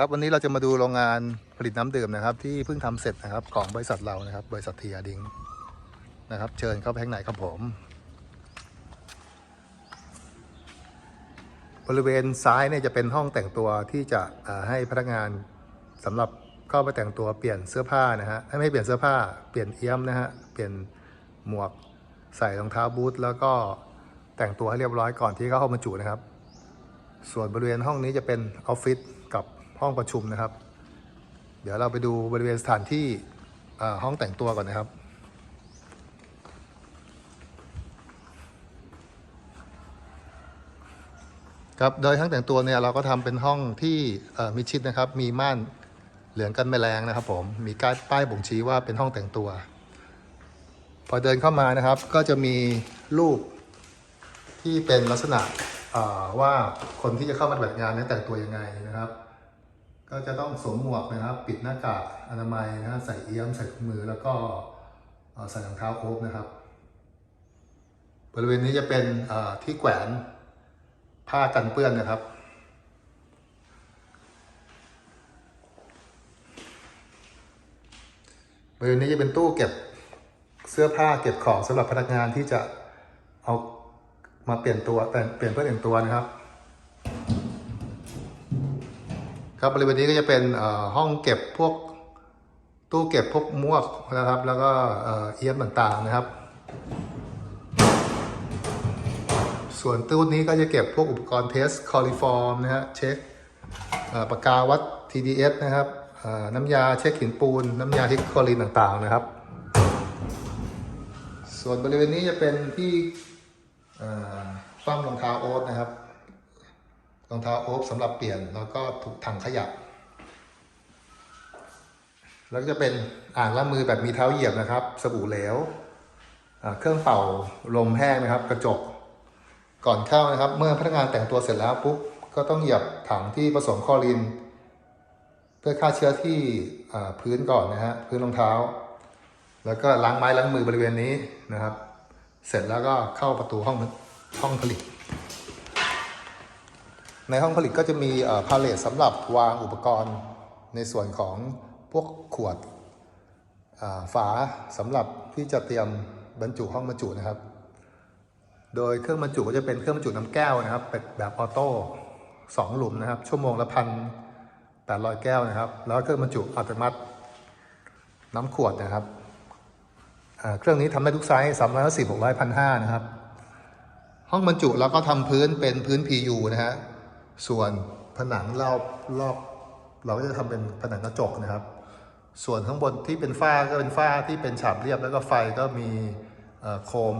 ครับวันนี้เราจะมาดูโรงงานผลิตน้ำดื่มนะครับ ที่เพิ่งทำเสร็จนะครับของบริษัทเรานะครับ บริษัทเทีอาดิงนะครับ เชิญเข้าไปข้างในครับผม บริเวณซ้ายเนี่ยจะเป็นห้องแต่งตัวที่จะให้พนักงานสำหรับเข้าไปแต่งตัวเปลี่ยนเสื้อผ้านะฮะไม่ให้เปลี่ยนเสื้อผ้าเปลี่ยนเอี้ยมนะฮะเปลี่ยนหมวกใส่รองเท้าบูทแล้วก็แต่งตัวให้เรียบร้อยก่อนที่เข้าห้องบรรจุนะครับ ส่วนบริเวณห้องนี้จะเป็นออฟฟิศกับ ห้องประชุมนะครับ เดี๋ยวเราไปดูบริเวณสถานที่ห้องแต่งตัวก่อนนะครับ ครับโดยทั้งแต่งตัวเนี่ยเราก็ทำเป็นห้องที่มิชิดนะครับ มีม่านเหลืองกันแมลงนะครับ ผมมีการป้ายบ่งชี้ว่าเป็นห้องแต่งตัว พอเดินเข้ามานะครับ ก็จะมีรูปที่เป็นลักษณะว่าคนที่จะเข้ามาปฏิบัติงานนั้นแต่งตัวยังไงนะครับ ก็จะต้องสวมหมวกนะครับ ปิดหน้ากากอนามัยนะใส่เอี้ยมใส่ถุงมือแล้วก็ใส่รองเท้าโอ๊บนะครับ บริเวณนี้จะเป็นที่แขวนผ้ากันเปื้อนนะครับ บริเวณนี้จะเป็นตู้เก็บเสื้อผ้าเก็บของสำหรับพนักงานที่จะเอามาเปลี่ยนตัวแต่เปลี่ยนเพื่อแต่งตัวนะครับ ครับบริเวณนี้ก็จะเป็นห้องเก็บพวกตู้เก็บพวกมวกนะครับ แล้วก็เอ่อเอี้ยมต่างๆนะครับ ส่วนตู้นี้ก็จะเก็บพวกอุปกรณ์เทสคอลิฟอร์มนะฮะเช็คปากกาวัด TDS นะครับน้ำยาเช็คหินปูน น้ำยาที่คลอรีนต่างๆนะครับ ส่วนบริเวณนี้จะเป็นที่เอ่อปั้มรองเท้าโอ๊ตนะครับ รองเท้าโอ๊ตสำหรับเปลี่ยนแล้วก็ถูกถังขยะแล้วจะเป็นอ่างล้างมือแบบมีเท้าเหยียบนะครับ สบู่เหลวเครื่องเป่าลมแห้งนะครับ กระจก ก่อนเข้านะครับ เมื่อพนักงานแต่งตัวเสร็จแล้วปุ๊บก็ต้องเหยียบถังที่ผสมคลอรีนเพื่อฆ่าเชื้อที่พื้นก่อนนะฮะพื้นรองเท้า แล้วก็ล้างไม้ล้างมือบริเวณนี้นะครับ เสร็จแล้วก็เข้าประตูห้องห้องผลิต ในห้องผลิตก็จะมีพาเลทสำหรับวางอุปกรณ์ในส่วนของพวกขวดฝาสำหรับที่จะเตรียมบรรจุห้องบรรจุนะครับ โดยเครื่องบรรจุก็จะเป็นเครื่องบรรจุน้ำแก้วนะครับแบบออโต้สองหลุมนะครับ ชั่วโมงละพันแปดร้อยแก้วนะครับ แล้วเครื่องบรรจุอัตโนมัติน้ำขวดนะครับ เครื่องนี้ทำได้ทุกไซส์สามร้อยสิบหกร้อยพันห้านะครับ ห้องบรรจุเราก็ทำพื้นเป็นพื้น PU นะฮะ ส่วนผนังรอบรอบเราก็จะทำเป็นผนังกระจกนะครับ ส่วนข้างบนที่เป็นฝ้าก็เป็นฝ้าที่เป็นฉาบเรียบ แล้วก็ไฟก็มีโคม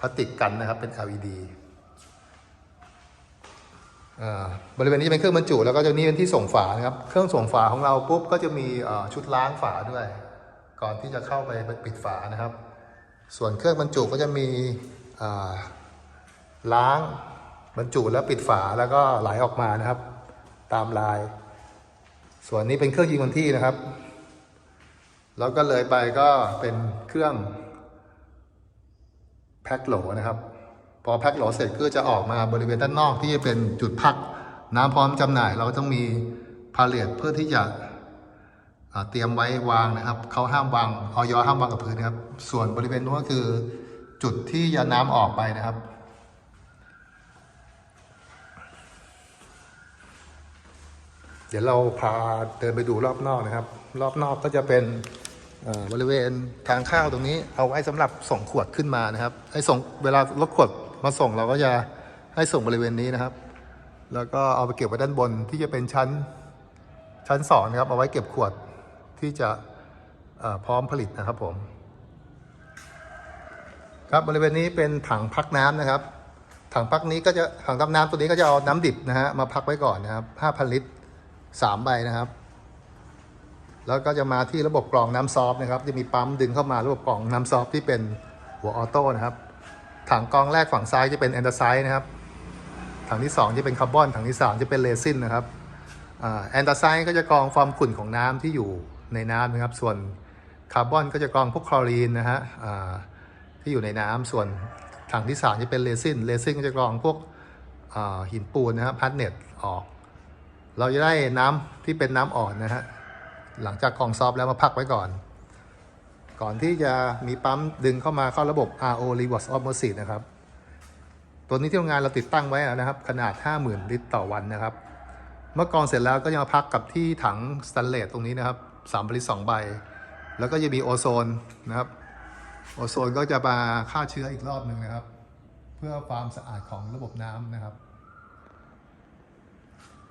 พลาสติกกันนะครับเป็น LED บริเวณนี้เป็นเครื่องบรรจุแล้วก็จะนี่เป็นที่ส่งฝานะครับ เครื่องส่งฝาของเราปุ๊บก็จะมีชุดล้างฝาด้วย ก่อนที่จะเข้าไปปิดฝานะครับ ส่วนเครื่องบรรจุก็จะมีล้าง บรรจุแล้วปิดฝาแล้วก็ไหลออกมานะครับ ตามลาย ส่วนนี้เป็นเครื่องยิงวันที่นะครับ แล้วก็เลยไปก็เป็นเครื่องแพ็คโหลนะครับ พอแพ็คโหลเสร็จก็จะออกมาบริเวณด้านนอกที่จะเป็นจุดพักน้ำพร้อมจำหน่าย เราก็ต้องมีพาเลทเพื่อที่จะเตรียมไว้วางนะครับเขาห้ามวางออยห้ามวางกับพื้นนะครับ ส่วนบริเวณนู้นก็คือจุดที่ยาน้ำออกไปนะครับ เดี๋ยวเราพาเดินไปดูรอบนอกนะครับ รอบนอกก็จะเป็นบริเวณทางข้าวตรงนี้ เอาไว้สำหรับส่งขวดขึ้นมานะครับให้ส่งเวลารถขวดมาส่งเราก็จะให้ส่งบริเวณนี้นะครับ แล้วก็เอาไปเก็บไว้ด้านบนที่จะเป็นชั้นชั้นสองนะครับ เอาไว้เก็บขวดที่จะพร้อมผลิตนะครับผม ครับบริเวณนี้เป็นถังพักน้ำนะครับ ถังพักนี้ก็จะถังทำน้ำตัวนี้ก็จะเอาน้ำดิบนะฮะมาพักไว้ก่อนนะครับ 5,000 ลิตร สามใบนะครับ แล้วก็จะมาที่ระบบกรองน้ำซอฟนะครับ จะมีปั๊มดึงเข้ามาระบบกรองน้ำซอฟที่เป็นหัวออโต้นะครับ ถังกรองแรกฝั่งซ้ายจะเป็นแอนเดอร์ไซด์นะครับ ถังที่ 2 จะเป็นคาร์บอน ถังที่ 3 จะเป็นเรซินนะครับแอนเดอร์ไซด์ก็จะกรองความขุ่นของน้ำที่อยู่ในน้ำนะครับ ส่วนคาร์บอนก็จะกรองพวกคลอรีนนะฮะที่อยู่ในน้ำส่วนถังที่ 3 จะเป็นเรซิน เรซินก็จะกรองพวกหินปูนนะครับพาร์ทเน็ตออก เราจะได้น้ำที่เป็นน้ำอ่อนนะฮะ หลังจากกองซอฟแล้วมาพักไว้ก่อน ก่อนที่จะมีปั๊มดึงเข้ามาเข้าระบบ RO reverse osmosis นะครับ ตัวนี้ที่โรงงานเราติดตั้งไว้นะครับ ขนาด 50,000 ลิตรต่อวันนะครับ เมื่อกองเสร็จแล้วก็จะมาพักกับที่ถังสแตนเลสตรงนี้นะครับ3บลิตร2ใบ แล้วก็จะมีโอโซนนะครับ โอโซนก็จะมาฆ่าเชื้ออีกรอบหนึ่งนะครับ เพื่อความสะอาดของระบบน้ำนะครับ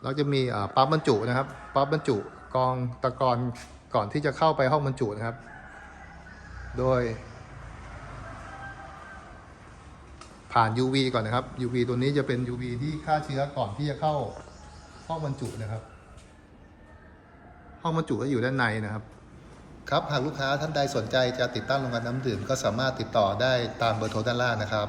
เราจะมีปั๊มบรรจุนะครับปั๊มบรรจุกองตะกอนก่อนที่จะเข้าไปห้องบรรจุนะครับ โดย ผ่าน UV ก่อนนะครับ UV ตัวนี้จะเป็น UV ที่ฆ่าเชื้อก่อนที่จะเข้าห้องบรรจุนะครับ ห้องบรรจุก็อยู่ด้านในนะครับ ครับหากลูกค้าท่านใดสนใจจะติดตั้งโรงงานน้ำดื่มก็สามารถติดต่อได้ตามเบอร์โทรด้านล่างนะครับ